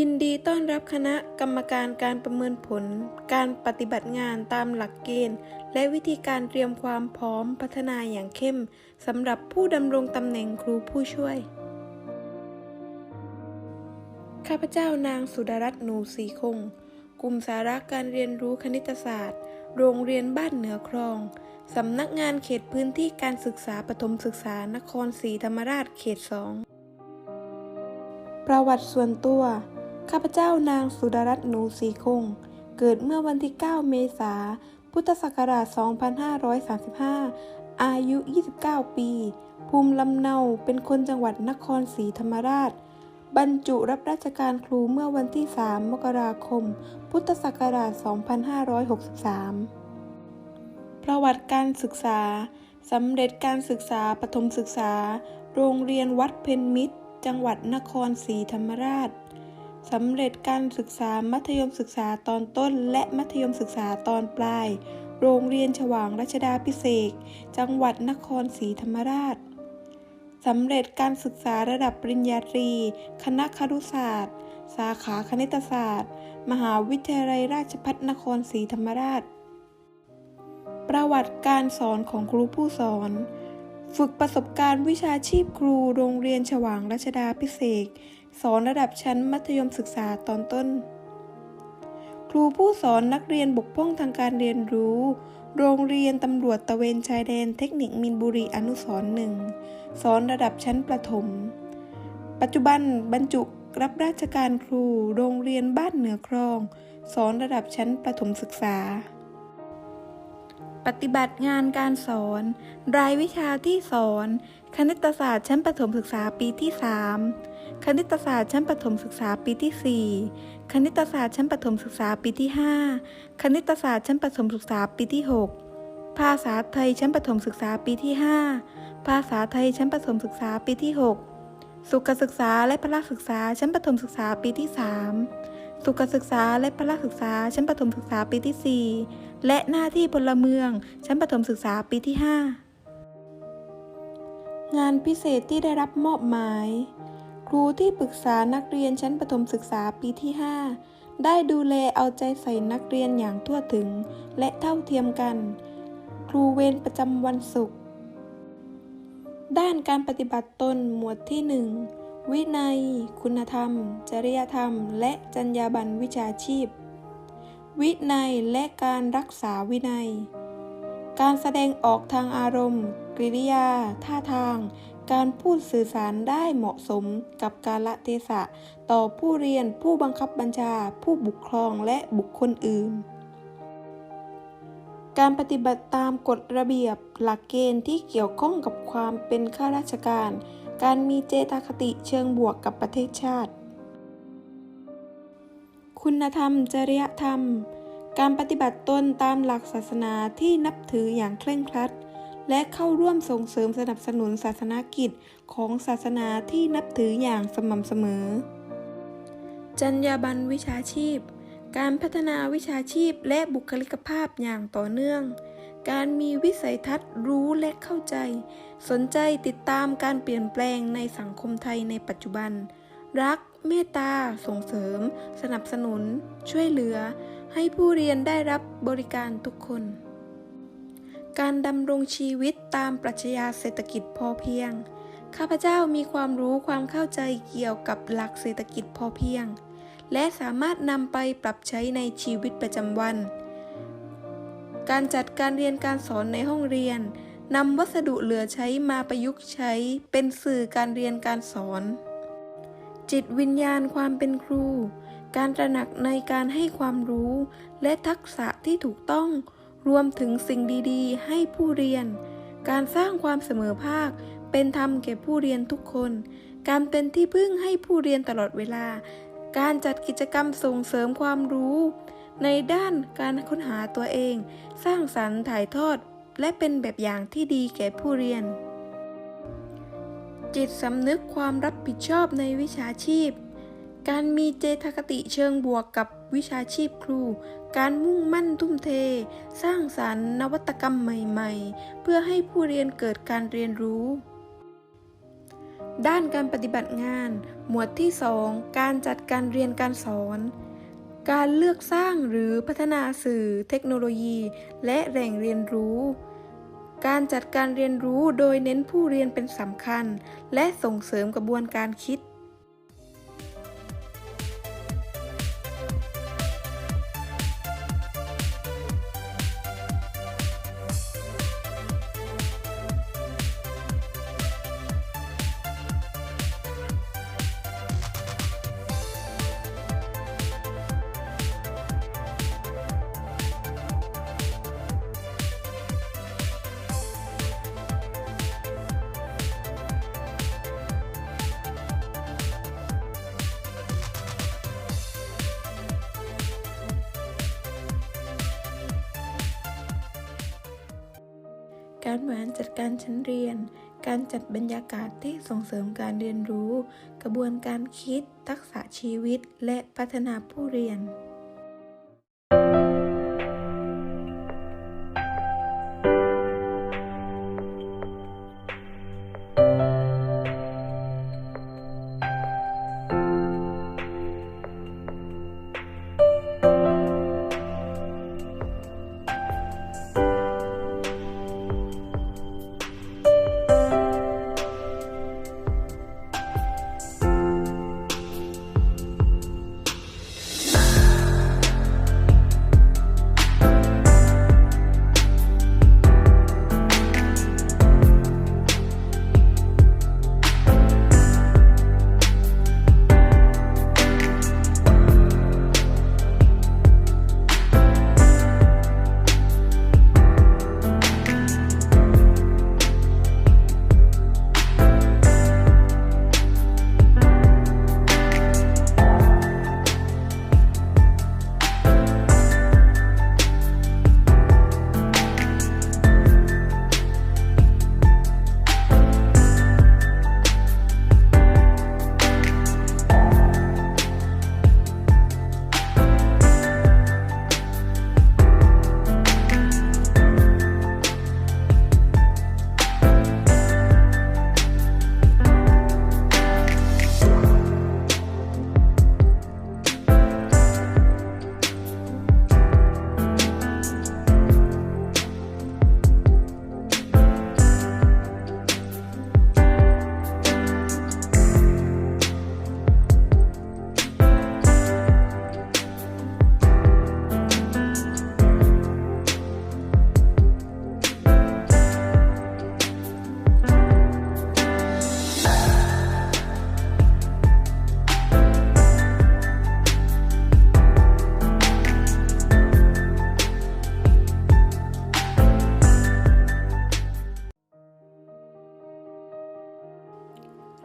ยินดีต้อนรับคณะกรรมการการประเมินผล การปฏิบัติงานตามหลักเกณฑ์ และวิธีการเตรียมความพร้อมพัฒนาอย่างเข้มสำหรับผู้ดำรงตำแหน่งครูผู้ช่วย ข้าพเจ้านางสุดารัตน์หนูศรีคง กลุ่มสาระการเรียนรู้คณิตศาสตร์ โรงเรียนบ้านเหนือคลองสำนักงานเขตพื้นที่การศึกษาปฐมศึกษานครศรีธรรมราชเขตสองประวัติส่วนตัว ข้าพเจ้านางสุดารัตน์หนูศรีคง เกิดเมื่อวันที่ 9 เมษายนพุทธศักราช 2535 อายุ 29 ปี ภูมิลำเนาเป็นคนจังหวัดนครศรีธรรมราช บรรจุรับราชการครูเมื่อวันที่ 3 มกราคม พุทธศักราช 2563 ประวัติการศึกษา สำเร็จการศึกษาปฐมศึกษา โรงเรียนวัดเพนมิตร จังหวัดนครศรีธรรมราช สำเร็จการศึกษามัธยมศึกษาตอนต้น และมัธยมศึกษาตอนปลาย โรงเรียนฉวางรัชดาพิเศษจังหวัดนครศรีธรรมราชสำเร็จการศึกษาระดับปริญญาตรี คณะครุศาสตร์ สาขาคณิตศาสตร์ มหาวิทยาลัยราชภัฏนครศรีธรรมราช ประวัติการสอนของครูผู้สอน ฝึกประสบการณ์วิชาชีพครูโรงเรียนฉวางรัชดาพิเศษ สอนระดับชั้นมัธยมศึกษาตอนต้น ครูผู้สอนนักเรียนบกพร่องทางการเรียนรู้ โรงเรียนตำรวจตะเวนชายแดนเทคนิคมินบุรีอนุสรหนึ่งสอนระดับชั้นประถม ปัจจุบันบรรจุรับราชการครู โรงเรียนบ้านเหนือคลอง สอนระดับชั้นประถมศึกษา ปฏิบัติงานการสอน รายวิชาที่สอน คณิตศาสตร์ชั้นประถมศึกษาปีที่ 3 คณิตศาสตร์ชั้นประถมศึกษาปีที่ 4 คณิตศาสตร์ชั้นประถมศึกษาปีที่ 5 คณิตศาสตร์ชั้นประถมศึกษาปีที่ 6 ภาษาไทยชั้นประถมศึกษาปีที่ 5 ภาษาไทยชั้นประถมศึกษาปีที่ 6 สุขศึกษาและพละศึกษาชั้นประถมศึกษาปีที่ 3 สุขศึกษาและพละศึกษาชั้นประถมศึกษาปีที่ 4 และหน้าที่พลเมืองชั้นประถมศึกษาปีที่ 5 งานพิเศษที่ได้รับมอบหมาย ครูที่ปรึกษานักเรียนชั้นประถมศึกษาปีที่ 5 ได้ดูแลเอาใจใส่นักเรียนอย่างทั่วถึง และเท่าเทียมกัน ครูเวรประจำวันศุกร์ด้านการปฏิบัติตนหมวดที่ 1 วินัย คุณธรรม จริยธรรม และจรรยาบรรณวิชาชีพ วินัยและการรักษาวินัย การแสดงออกทางอารมณ์ กริยา ท่าทาง การพูดสื่อสารได้เหมาะสมกับกาลเทศะ ต่อผู้เรียนผู้บังคับบัญชา ผู้ปกครองและบุคคลอื่น การปฏิบัติตามกฎระเบียบหลักเกณฑ์ที่เกี่ยวข้องกับความเป็นข้าราชการ การมีเจตคติเชิงบวกกับประเทศชาติ คุณธรรม จริยธรรม การปฏิบัติตนตามหลักศาสนาที่นับถืออย่างเคร่งครัด และเข้าร่วมส่งเสริมสนับสนุนศาสนากิจของศาสนาที่นับถืออย่างสม่ำเสมอ จรรยาบรรณวิชาชีพ การพัฒนาวิชาชีพและบุคลิกภาพอย่างต่อเนื่อง การมีวิสัยทัศน์รู้และเข้าใจ สนใจติดตามการเปลี่ยนแปลงในสังคมไทยในปัจจุบัน รัก เมตตา ส่งเสริม สนับสนุน ช่วยเหลือ ให้ผู้เรียนได้รับบริการทุกคน การดำรงชีวิตตามปรัชญาเศรษฐกิจพอเพียง ข้าพเจ้ามีความรู้ความเข้าใจเกี่ยวกับหลักเศรษฐกิจพอเพียง และสามารถนำไปปรับใช้ในชีวิตประจำวัน การจัดการเรียนการสอนในห้องเรียนนำวัสดุเหลือใช้มาประยุกต์ใช้เป็นสื่อการเรียนการสอน จิตวิญญาณความเป็นครู การตระหนักในการให้ความรู้ และทักษะที่ถูกต้อง รวมถึงสิ่งดีๆ ให้ผู้เรียน การสร้างความเสมอภาค เป็นธรรมแก่ผู้เรียนทุกคน การเป็นที่พึ่งให้ผู้เรียนตลอดเวลา การจัดกิจกรรมส่งเสริมความรู้ ในด้านการค้นหาตัวเอง สร้างสรรค์ถ่ายทอด และเป็นแบบอย่างที่ดีแก่ผู้เรียน จิตสำนึกความรับผิดชอบในวิชาชีพการมีเจตคติเชิงบวกกับ วิชาชีพครู การมุ่งมั่นทุ่มเท สร้างสารรค์นวัตกรรมใหม่ ๆ เพื่อให้ผู้เรียนเกิดการเรียนรู้ ด้านการปฏิบัติงาน หมวดที่ 2 การจัดการเรียนการสอนการเลือกสร้างหรือพัฒนาสื่อเทคโนโลยี และแหล่งเรียนรู้ การจัดการเรียนรู้โดยเน้นผู้เรียนเป็นสำคัญ และส่งเสริมกระบวนการคิด การบริหารจัดการชั้นเรียน การจัดบรรยากาศที่ส่งเสริมการเรียนรู้ กระบวนการคิด ทักษะชีวิต และพัฒนาผู้เรียน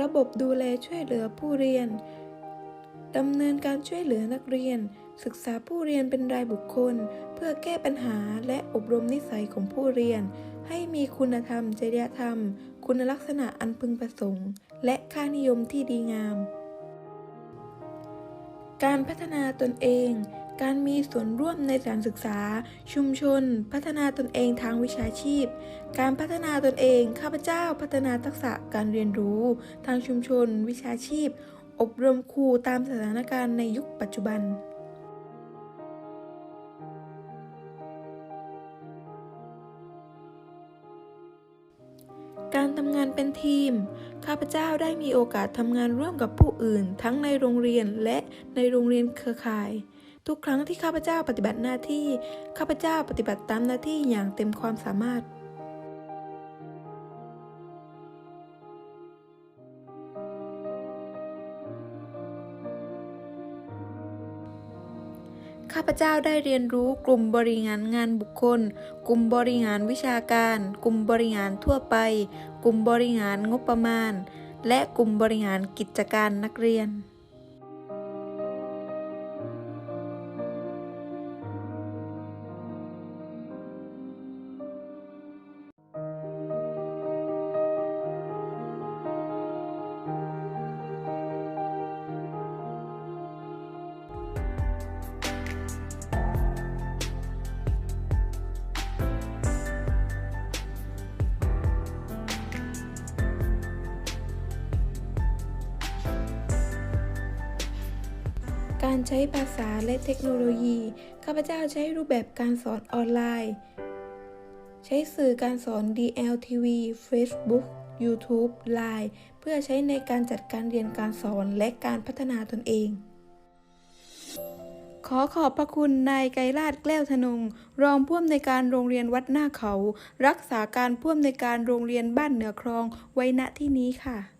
ระบบดูแลช่วยเหลือผู้เรียนดำเนินการช่วยเหลือนักเรียน ศึกษาผู้เรียนเป็นรายบุคคล เพื่อแก้ปัญหาและอบรมนิสัยของผู้เรียน ให้มีคุณธรรม จริยธรรม คุณลักษณะอันพึงประสงค์ และค่านิยมที่ดีงาม การพัฒนาตนเอง การมีส่วนร่วมในสถานศึกษา ชุมชน พัฒนาตนเองทางวิชาชีพ การพัฒนาตนเอง ข้าพเจ้าพัฒนาทักษะการเรียนรู้ ทางชุมชน วิชาชีพ อบรมครูตามสถานการณ์ในยุคปัจจุบันการทำงานเป็นทีม ข้าพเจ้าได้มีโอกาสทำงานร่วมกับผู้อื่น ทั้งในโรงเรียนและในโรงเรียนเครือข่าย ทุกครั้งที่ข้าพเจ้าปฏิบัติหน้าที่ ข้าพเจ้าปฏิบัติตามหน้าที่อย่างเต็มความสามารถข้าพเจ้าได้เรียนรู้กลุ่มบริหารงานบุคคล กลุ่มบริหารวิชาการ กลุ่มบริหารทั่วไป กลุ่มบริหารงบประมาณ และกลุ่มบริหารกิจการนักเรียน การใช้ภาษาและเทคโนโลยี ข้าพเจ้าใช้รูปแบบการสอนออนไลน์ ใช้สื่อการสอน DLTV Facebook YouTube Line เพื่อใช้ในการจัดการเรียนการสอนและการพัฒนาตนเอง ขอขอบพระคุณนายไกรราชแก้วธนง รองผู้อำนวยการโรงเรียนวัดหน้าเขา รักษาการผู้อำนวยการโรงเรียนบ้านเหนือคลองไว้ณที่นี้ค่ะ